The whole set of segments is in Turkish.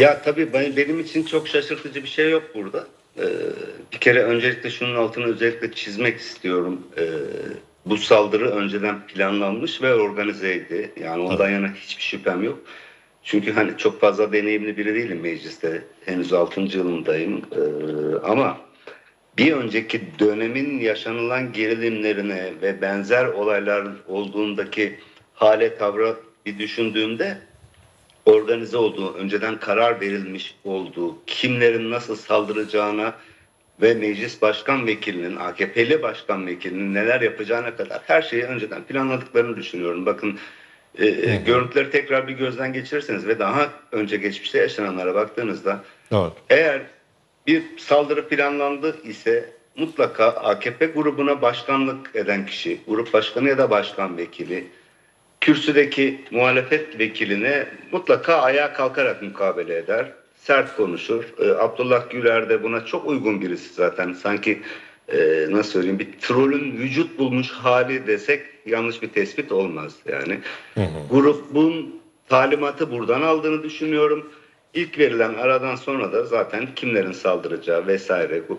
Ya tabii ben- benim için çok şaşırtıcı bir şey yok burada. Ee, bir kere öncelikle şunun altını özellikle çizmek istiyorum. Ee, bu saldırı önceden planlanmış ve organizeydi. Yani ondan yana hiçbir şüphem yok. Çünkü hani çok fazla deneyimli biri değilim mecliste. Henüz 6. yılındayım. Ee, ama bir önceki dönemin yaşanılan gerilimlerine ve benzer olaylar olduğundaki hale tavra bir düşündüğümde organize olduğu, önceden karar verilmiş olduğu, kimlerin nasıl saldıracağına ve meclis başkan vekilinin, AKP'li başkan vekilinin neler yapacağına kadar her şeyi önceden planladıklarını düşünüyorum. Bakın e, e, görüntüleri tekrar bir gözden geçirirseniz ve daha önce geçmişte yaşananlara baktığınızda Evet. eğer bir saldırı planlandı ise mutlaka AKP grubuna başkanlık eden kişi, grup başkanı ya da başkan vekili, kürsüdeki muhalefet vekiline mutlaka ayağa kalkarak mukabele eder. Sert konuşur. Ee, Abdullah Güler de buna çok uygun birisi zaten. Sanki e, nasıl söyleyeyim bir trolün vücut bulmuş hali desek yanlış bir tespit olmaz yani. Grubun talimatı buradan aldığını düşünüyorum. İlk verilen aradan sonra da zaten kimlerin saldıracağı vesaire bu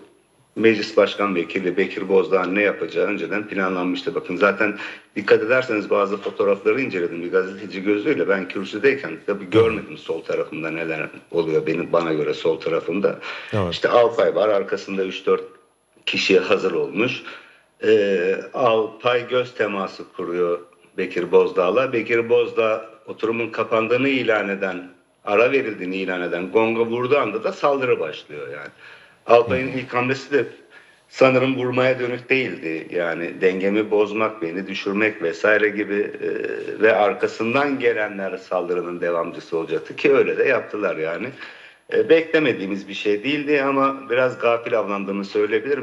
Meclis Başkan Vekili Bekir Bozdağ'ın ne yapacağı önceden planlanmıştı. Bakın zaten dikkat ederseniz bazı fotoğrafları inceledim bir gazeteci gözüyle. Ben kürsüdeyken tabii görmedim sol tarafımda neler oluyor benim bana göre sol tarafımda. Evet. İşte Alpay var arkasında 3-4 kişi hazır olmuş. Ee, Alpay göz teması kuruyor Bekir Bozdağ'la. Bekir Bozdağ oturumun kapandığını ilan eden, ara verildiğini ilan eden gonga vurduğu anda da saldırı başlıyor yani. Alpay'ın ilk hamlesi de sanırım vurmaya dönük değildi. Yani dengemi bozmak, beni düşürmek vesaire gibi e, ve arkasından gelenler saldırının devamcısı olacaktı ki öyle de yaptılar yani. E, beklemediğimiz bir şey değildi ama biraz gafil avlandığımı söyleyebilirim.